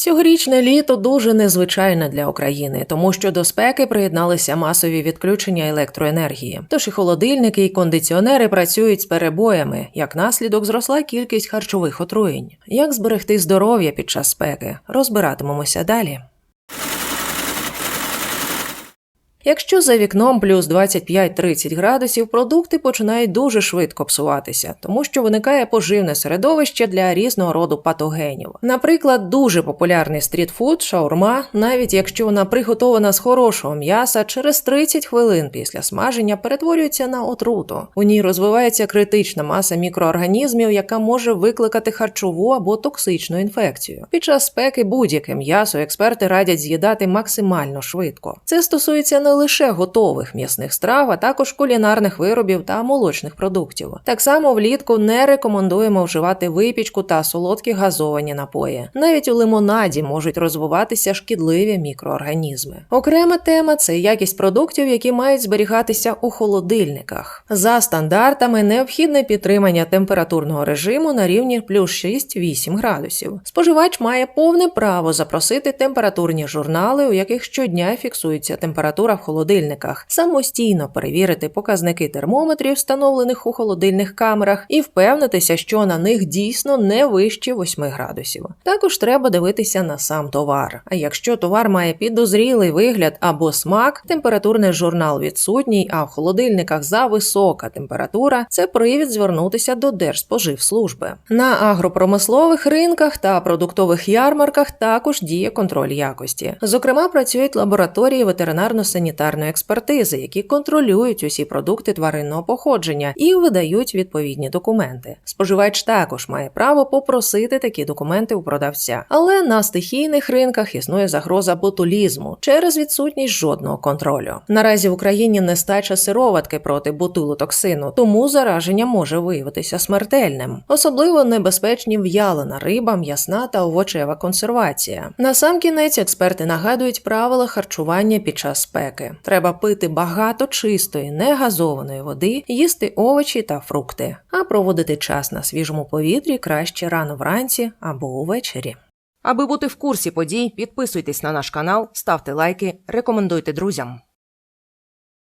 Цьогорічне літо дуже незвичайне для України, тому що до спеки приєдналися масові відключення електроенергії. Тож і холодильники, і кондиціонери працюють з перебоями. Як наслідок зросла кількість харчових отруєнь. Як зберегти здоров'я під час спеки? Розбиратимемося далі. Якщо за вікном плюс 25-30 градусів, продукти починають дуже швидко псуватися, тому що виникає поживне середовище для різного роду патогенів. Наприклад, дуже популярний стрітфуд, шаурма, навіть якщо вона приготована з хорошого м'яса, через 30 хвилин після смаження перетворюється на отруту. У ній розвивається критична маса мікроорганізмів, яка може викликати харчову або токсичну інфекцію. Під час спеки будь-яке м'ясо експерти радять з'їдати максимально швидко. Це стосується не лише готових м'ясних страв, а також кулінарних виробів та молочних продуктів. Так само влітку не рекомендуємо вживати випічку та солодкі газовані напої. Навіть у лимонаді можуть розвиватися шкідливі мікроорганізми. Окрема тема це якість продуктів, які мають зберігатися у холодильниках. За стандартами необхідне підтримання температурного режиму на рівні плюс 6-8 градусів. Споживач має повне право запросити температурні журнали, у яких щодня фіксується температура в холодильниках, самостійно перевірити показники термометрів, встановлених у холодильних камерах, і впевнитися, що на них дійсно не вище 8 градусів. Також треба дивитися на сам товар. А якщо товар має підозрілий вигляд або смак, температурний журнал відсутній, а в холодильниках за висока температура, це привід звернутися до Держспоживслужби. На агропромислових ринках та продуктових ярмарках також діє контроль якості. Зокрема, працюють лабораторії ветеринарно-санітарної експертизи, які контролюють усі продукти тваринного походження і видають відповідні документи. Споживач також має право попросити такі документи у продавця, але на стихійних ринках існує загроза ботулізму через відсутність жодного контролю. Наразі в Україні нестача сироватки проти ботулотоксину, тому зараження може виявитися смертельним. Особливо небезпечні в'ялена риба, м'ясна та овочева консервація. Насамкінець експерти нагадують правила харчування під час спеки. Треба пити багато чистої, негазованої води, їсти овочі та фрукти, а проводити час на свіжому повітрі краще рано вранці або увечері. Аби бути в курсі подій, підписуйтесь на наш канал, ставте лайки, рекомендуйте друзям.